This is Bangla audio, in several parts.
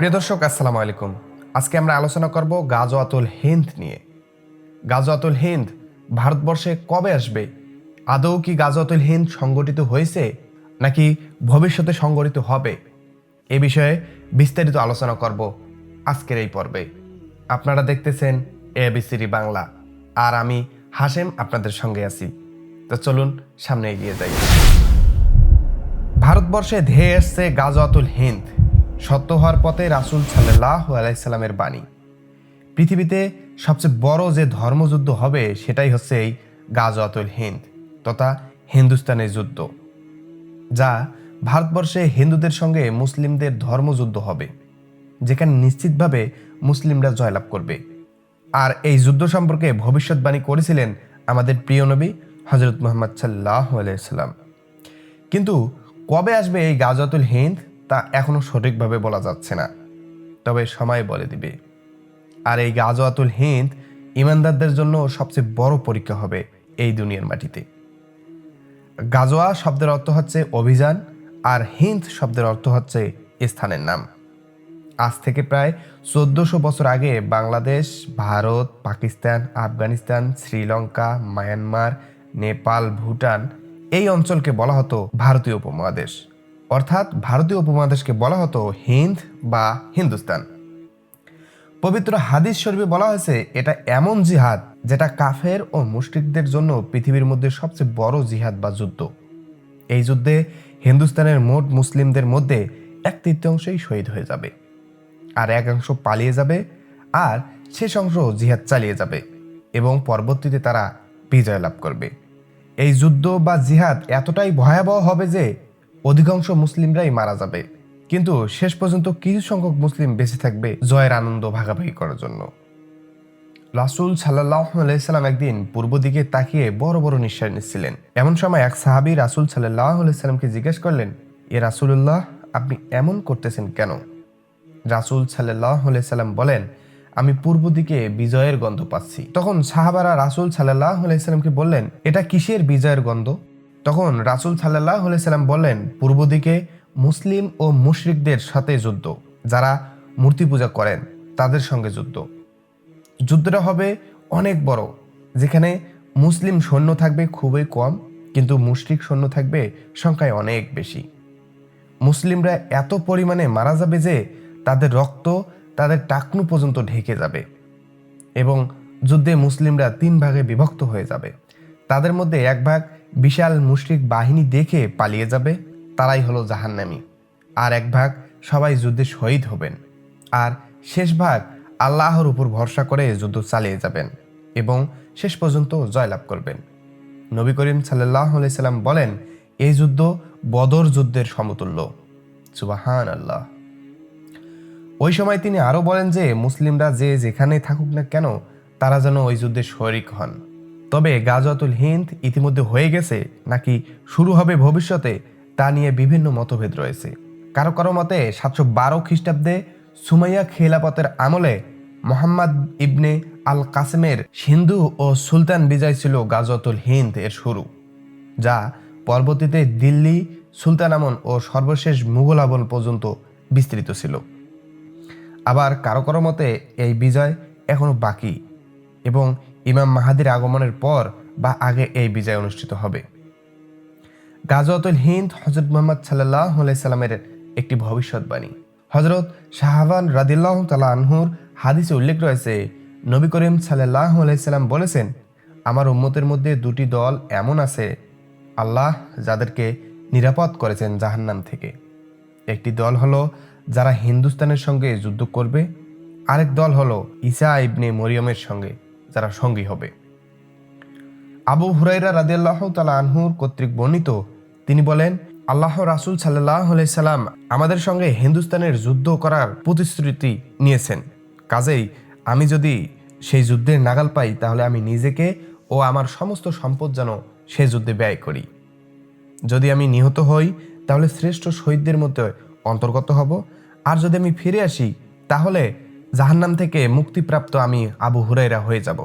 প্রিয় দর্শক, আসসালামু আলাইকুম। আজকে আমরা আলোচনা করব গাজওয়াতুল হিন্দ নিয়ে। গাজওয়াতুল হিন্দ ভারতবর্ষে কবে আসবে? আদৌ কি গাজওয়াতুল হিন্দ সংগঠিত হয়েছে নাকি ভবিষ্যতে সংগঠিত হবে? এ বিষয়ে বিস্তারিত আলোচনা করব আজকের এই পর্বে। আপনারা দেখতেছেন এবিসিডি বাংলা। আর আমি হাসেম আপনাদের সঙ্গে আছি। তো চলুন, সামনে এগিয়ে যাই। ভারতবর্ষে ধেয়ে এসছে গাজওয়াতুল হিন্দ। সত্য হওয়ার পথে রাসুল সাল্লাহ আলাইসাল্লামের বাণী। পৃথিবীতে সবচেয়ে বড় যে ধর্মযুদ্ধ হবে, সেটাই হচ্ছে এই গাজওয়াতুল হিন্দ তথা হিন্দুস্তানের যুদ্ধ, যা ভারতবর্ষে হিন্দুদের সঙ্গে মুসলিমদের ধর্মযুদ্ধ হবে, যেখানে নিশ্চিতভাবে মুসলিমরা জয়লাভ করবে। আর এই যুদ্ধ সম্পর্কে ভবিষ্যৎবাণী করেছিলেন আমাদের প্রিয় নবী হজরত মোহাম্মদ সাল্লাহ আলাইসাল্লাম কিন্তু কবে আসবে এই গাজাতুল হিন্দ? তা এখনও সঠিকভাবে বলা যাচ্ছে না। তবে সময় বলে দিবে। আর এই গাজওয়াতুল হিন্দ ইমানদারদের জন্য সবচেয়ে বড় পরীক্ষা হবে এই দুনিয়ার মাটিতে। গাজোয়া শব্দের অর্থ হচ্ছে অভিযান আর হিন্দ শব্দের অর্থ হচ্ছে স্থানের নাম। আজ থেকে প্রায় চোদ্দশো বছর আগে বাংলাদেশ, ভারত, পাকিস্তান, আফগানিস্তান, শ্রীলঙ্কা, মায়ানমার, নেপাল, ভুটান এই অঞ্চলকে বলা হতো ভারতীয় উপমহাদেশ। অর্থাৎ ভারতীয় উপমহাদেশকে বলা হতো হিন্দ বা হিন্দুস্তান। পবিত্র হাদিস শরীফে বলা হয়েছে, এটা এমন জিহাদ যেটা কাফের ও মুশরিকদের জন্য পৃথিবীর মধ্যে সবচেয়ে বড় জিহাদ বা যুদ্ধ। এই যুদ্ধে হিন্দুস্তানের মোট মুসলিমদের মধ্যে এক তৃতীয়াংশই শহীদ হয়ে যাবে। আর এক অংশ পালিয়ে যাবে, আর শেষ অংশ জিহাদ চালিয়ে যাবে এবং পরবর্তীতে তারা বিজয় লাভ করবে। এই যুদ্ধ বা জিহাদ এতটাই ভয়াবহ হবে যে অধিকাংশ মুসলিমরাই মারা যাবে। কিন্তু শেষ পর্যন্ত কিছু সংখ্যক মুসলিম বেঁচে থাকবে জয়ের আনন্দ ভাগাভাগি করার জন্য। রাসুল সাল্লাহ আলাইসাল্লাম একদিন পূর্ব দিকে তাকিয়ে বড় বড় নিঃশ্বাস নিচ্ছিলেন। এমন সময় এক সাহাবি রাসুল সাল্লাহ আলাইসাল্লামকে জিজ্ঞেস করলেন, এ রাসুল্লাহ আপনি এমন করতেছেন কেন? রাসুল সাল্লাহ সাল্লাম বলেন, আমি পূর্ব দিকে বিজয়ের গন্ধ পাচ্ছি। তখন সাহাবারা রাসুল সাল্লাহ সাল্লামকে বললেন, এটা কিসের বিজয়ের গন্ধ? তখন রাসুল সাল্লাহ সাল্লাম বললেন, পূর্ব দিকে মুসলিম ও মুশরিকদের সাথে যুদ্ধ। যারা মূর্তি পূজা করেন, তাদের সঙ্গে যুদ্ধ। যুদ্ধটা হবে অনেক বড়। যেখানে মুসলিম সৈন্য থাকবে খুবই কম, কিন্তু মুশরিক সৈন্য থাকবে সংখ্যায় অনেক বেশি। মুসলিমরা এত পরিমাণে মারা যাবে যে তাদের রক্ত তাদের টাকনু পর্যন্ত ঢেকে যাবে এবং যুদ্ধে মুসলিমরা তিন ভাগে বিভক্ত হয়ে যাবে। তাদের মধ্যে এক ভাগ বিশাল মুশরিক বাহিনী দেখে পালিয়ে যাবে, তারাই হলো জাহান্নামি। আর এক ভাগ সবাই যুদ্ধে শহীদ হবেন। আর শেষ ভাগ আল্লাহর উপর ভরসা করে যুদ্ধ চালিয়ে যাবেন এবং শেষ পর্যন্ত জয়লাভ করবেন। নবী করিম সাল্লাহ সাল্লাম বলেন, এই যুদ্ধ বদর যুদ্ধের সমতুল্য। সুবাহান আল্লাহ ওই সময় তিনি আরও বলেন যে, মুসলিমরা যে যেখানে থাকুক না কেন, তারা যেন ওই যুদ্ধে শরিক হন। তবে গাজওয়াতুল হিন্দ ইতিমধ্যে হয়ে গেছে নাকি শুরু হবে ভবিষ্যতে তা নিয়ে বিভিন্ন মতভেদ রয়েছে। কারও কারও মতে সাতশো বারো খ্রিস্টাব্দে সুমাইয়া খেলাপথের আমলে মোহাম্মদ ইবনে আল কাসেমের সিন্ধু ও সুলতান বিজয় ছিল গাজওয়াতুল হিন্দ এর শুরু, যা পরবর্তীতে দিল্লি, সুলতান আমন ও সর্বশেষ মুঘল আমল পর্যন্ত বিস্তৃত ছিল। আবার কারও কারও মতে এই বিজয় এখনও বাকি এবং ইমাম মাহাদির আগমনের পর বা আগে এই বিজয় অনুষ্ঠিত হবে। গাজওয়াতুল হিন্দ হজরত মোহাম্মদ সাল্লাহ সাল্লামের একটি ভবিষ্যৎবাণী। হজরত শাহবান রাদিল্লাহ তালা আনহুর হাদিসে উল্লেখ রয়েছে, নবী করিম সাল্লাহ সাল্লাম বলেছেন, আমার উম্মতের মধ্যে দুটি দল এমন আছে, আল্লাহ যাদেরকে নিরাপদ করেছেন জাহান্নাম থেকে। একটি দল হলো যারা হিন্দুস্তানের সঙ্গে যুদ্ধ করবে, আরেক দল হলো ইসা ইবনে মরিয়মের সঙ্গে। যারা সঙ্গী হবে। আবু হুরাইরা রাদিয়াল্লাহ তালা আনহুর কর্তৃক বর্ণিত, তিনি বলেন, আল্লাহ রাসুল সাল্লাহ সাল্লাম আমাদের সঙ্গে হিন্দুস্তানের যুদ্ধ করার প্রতিশ্রুতি নিয়েছেন। কাজেই আমি যদি সেই যুদ্ধের নাগাল পাই, তাহলে আমি নিজেকে ও আমার সমস্ত সম্পদ যেন সে যুদ্ধে ব্যয় করি। যদি আমি নিহত হই, তাহলে শ্রেষ্ঠ শহীদদের মধ্যে অন্তর্গত হব। আর যদি আমি ফিরে আসি, তাহলে জাহান্নাম থেকে মুক্তিপ্রাপ্ত আমি আবু হুরাইরা হয়ে যাব।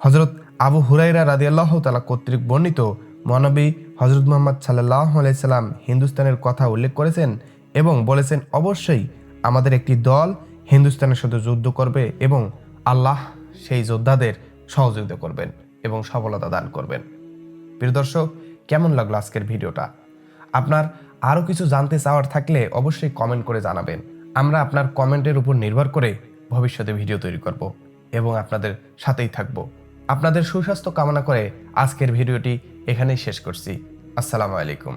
হজরত আবু হুরাইরা রাদিয়াল্লাহ তালা কর্তৃক বর্ণিত মহানবী হজরত মোহাম্মদ সাল্লাহ আলাইসাল্লাম হিন্দুস্তানের কথা উল্লেখ করেছেন এবং বলেছেন, অবশ্যই আমাদের একটি দল হিন্দুস্তানের সাথে যুদ্ধ করবে এবং আল্লাহ সেই যোদ্ধাদের সহযোগিতা করবেন এবং সফলতা দান করবেন। প্রিয় দর্শক, কেমন লাগল আজকের ভিডিওটা? আপনার আরও কিছু জানতে চাওয়ার থাকলে অবশ্যই কমেন্ট করে জানাবেন। আমরা আপনার কমেন্টের উপর নির্ভর করে ভবিষ্যতে ভিডিও তৈরি করব এবং আপনাদের সাথেই থাকব। আপনাদের সুস্বাস্থ্য কামনা করে আজকের ভিডিওটি এখানেই শেষ করছি। আসসালামু আলাইকুম।